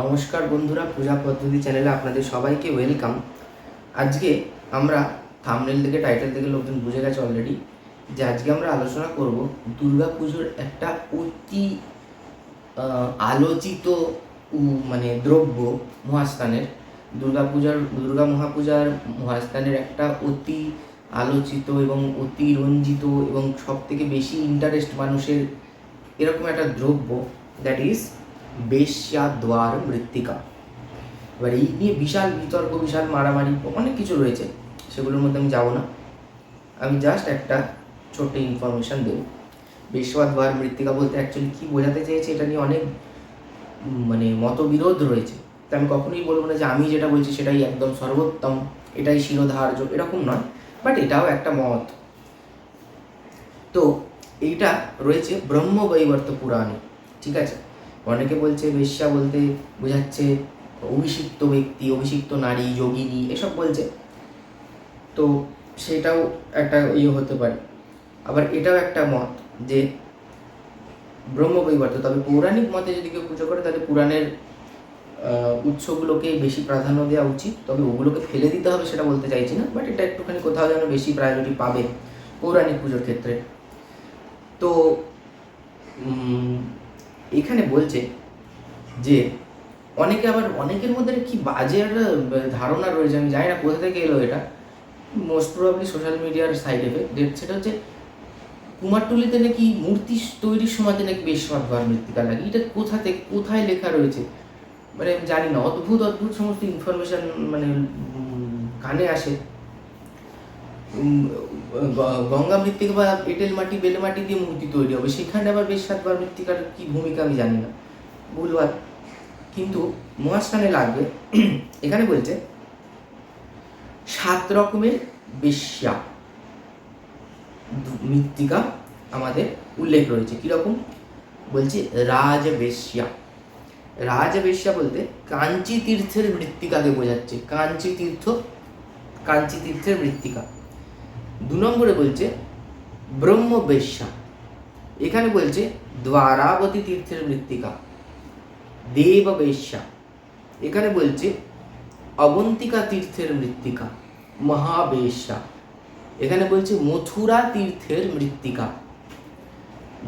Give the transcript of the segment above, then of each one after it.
নমস্কার বন্ধুরা, পূজা পদ্ধতি চ্যানেলে আপনাদের সবাইকে ওয়েলকাম। আজকে আমরা থামনেল থেকে, টাইটেল থেকে লোকজন বুঝে গেছে অলরেডি যে আজকে আমরা আলোচনা করব দুর্গা পুজোর একটা অতি আলোচিত মানে দ্রব্য মহাস্থানের। দুর্গা পূজার, দুর্গা মহাপূজার মহাস্থানের একটা অতি আলোচিত এবং অতি রঞ্জিত এবং সব থেকে বেশি ইন্টারেস্ট মানুষের এরকম একটা দ্রব্য দ্যাট ইজ বেশ্যাদ্বার মৃত্তিকা। এবার এই নিয়ে বিশাল বিতর্ক, বিশাল মারামারি, অনেক কিছু রয়েছে। সেগুলোর মধ্যে আমি যাব না। আমি জাস্ট একটা ছোট্ট ইনফরমেশন দেবো। বেশ্যাদ্বার মৃত্তিকা বলতে অ্যাকচুয়ালি কী বোঝাতে চেয়েছে এটা নিয়ে অনেক মানে মতবিরোধ রয়েছে। তা আমি কখনোই বলব না যে আমি যেটা বলছি সেটাই একদম সর্বোত্তম, এটাই শিরোধার্য, এরকম নয়। বাট এটাও একটা মত। তো এইটা রয়েছে ব্রহ্মবৈবর্ত পুরাণে, ঠিক আছে? অনেকে বলছে, বেশ্যা বলতে বোঝাচ্ছে, অভিষিক্ত ব্যক্তি, অভিষিক্ত নারী, যোগিনী, এসব বলছে। তো সেটাও একটা ইয়ে হতে পারে। আবার এটাও একটা মত যে ব্রহ্ম ব্রহ্মবৈবর্ত তবে পৌরাণিক মতে যদি কেউ পুজো করে, তাহলে পুরাণের উৎসগুলোকে বেশি প্রাধান্য দেওয়া উচিত। তবে ওগুলোকে ফেলে দিতে হবে সেটা বলতে চাইছি না, বাট এটা একটুখানি কোথাও যেন বেশি প্রায়োরিটি পাবে পৌরাণিক পুজোর ক্ষেত্রে। তো এখানে বলছে যে অনেকে আবার অনেকের মধ্যে কি বাজে একটা ধারণা রয়েছে, আমি জানি না কোথা থেকে এলো এটা। মোস্ট প্রবাবলি সোশ্যাল মিডিয়ার সাইড এফেক্ট সেটা হচ্ছে কুমারটুলিতে নাকি মূর্তি তৈরির সময়তে নাকি বেশ সদ্ভার মৃত্তিকা লাগে। এটা কোথা থেকে, কোথায় লেখা রয়েছে? মানে আমি জানি না। অদ্ভুত অদ্ভুত সমস্ত ইনফরমেশন মানে কানে আসে। গঙ্গা মৃত্তিকা বা এঁটেল মাটি, বেলে মাটি দিয়ে মূর্তি তৈরি হবে। সেখানে আবার বেশ সাতবার মৃত্তিকার কি ভূমিকা আমি জানি না। ভুলবার কিন্তু মহাস্থানে লাগবে। এখানে বলছে, সাত রকমের বেশ্যা মৃত্তিকা আমাদের উল্লেখ রয়েছে। কীরকম বলছে রাজবেশ্যা। রাজবেশ্যা বলতে কাঞ্চি তীর্থের মৃত্তিকাকে বোঝাচ্ছে। কাঞ্চি তীর্থ, কাঞ্চি তীর্থের মৃত্তিকা। দু নম্বরে বলছে ব্রহ্মবেশ্যা এখানে বলছে দ্বারাবতী তীর্থের মৃত্তিকা দেববেশ্যা এখানে বলছে অবন্তিকা তীর্থের মৃত্তিকা, মহাবেশ্যা। এখানে বলছে মথুরা তীর্থের মৃত্তিকা,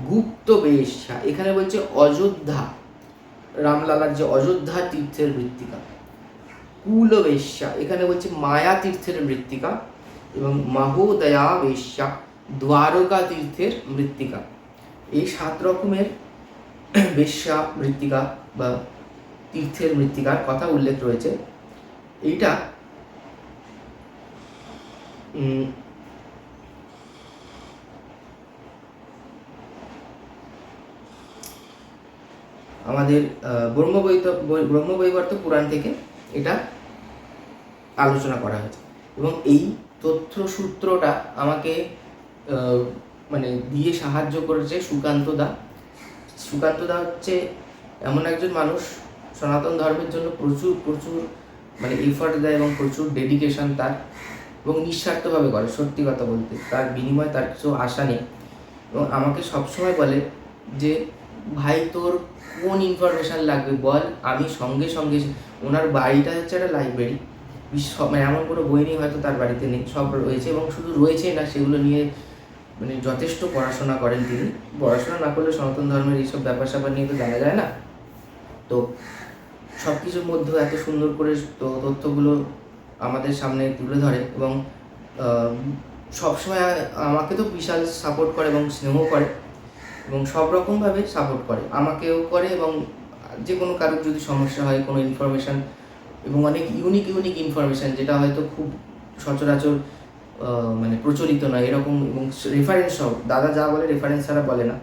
গুপ্ত বেশ্যা। এখানে বলছে অযোধ্যা, রামলালার যে অযোধ্যা তীর্থের মৃত্তিকা কুলবেশ্যা এখানে বলছে মায়া তীর্থের মৃত্তিকা এবং মাহোদয়া বেশ্যা দ্বারকা তীর্থের মৃত্তিকা। এই সাত রকমের বেশ্যা মৃত্তিকা বা তীর্থের মৃত্তিকার কথা উল্লেখ রয়েছে। এইটা আমাদের ব্রহ্মবৈত, ব্রহ্মবৈবর্ত পুরাণ থেকে এটা আলোচনা করা হয়েছে। এবং এই তথ্য সূত্রটা আমাকে মানে দিয়ে সাহায্য করেছে সুকান্ত দা। সুকান্ত দা হচ্ছে এমন একজন মানুষ, সনাতন ধর্মের জন্য প্রচুর প্রচুর মানে এফর্ট দেয় এবং প্রচুর ডেডিকেশন তার এবং নিঃস্বার্থভাবে করে, সত্যি কথা বলতে। তার বিনিময়ে তার কিছু আশা নেই। এবং আমাকে সবসময় বলে যে, ভাই, তোর কোন ইনফরমেশান লাগবে বল? আমি সঙ্গে সঙ্গে, ওনার বাড়িটা হচ্ছে একটা লাইব্রেরি বিশ্ব মানে এমন কোনো বই নেই হয়তো তার বাড়িতে নেই, সব রয়েছে এবং শুধু রয়েছে না, সেগুলো নিয়ে মানে যথেষ্ট পড়াশোনা করেন তিনি। পড়াশোনা না করলে সনাতন ধর্মের এইসব ব্যাপার স্যাপার নিয়ে তো জানা যায় না। তো সব কিছুর মধ্যেও এত সুন্দর করে তো- তথ্যগুলো আমাদের সামনে তুলে ধরে এবং সবসময় আমাকে তো বিশাল সাপোর্ট করে এবং স্নেহ করে এবং সব রকমভাবে সাপোর্ট করে। আমাকেও করে এবং যে কোনো কারোর যদি সমস্যা হয়, কোনো ইনফরমেশান এবং অনেক ইউনিক ইউনিক ইনফরমেশান যেটা হয়তো খুব সচরাচর মানে প্রচলিত নয়, এরকম এবং রেফারেন্স সহ, দাদা যা বলে রেফারেন্স ছাড়া বলে না।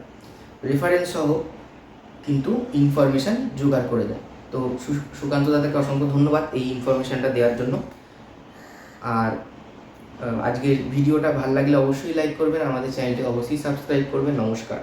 রেফারেন্স সহ কিন্তু ইনফরমেশান জোগাড় করে দেয়। তো সুকান্ত দাদাকে অসংখ্য ধন্যবাদ এই ইনফরমেশানটা দেওয়ার জন্য। আর আজকের ভিডিওটা ভালো লাগলে অবশ্যই লাইক করবেন, আমাদের চ্যানেলটি অবশ্যই সাবস্ক্রাইব করবেন। নমস্কার।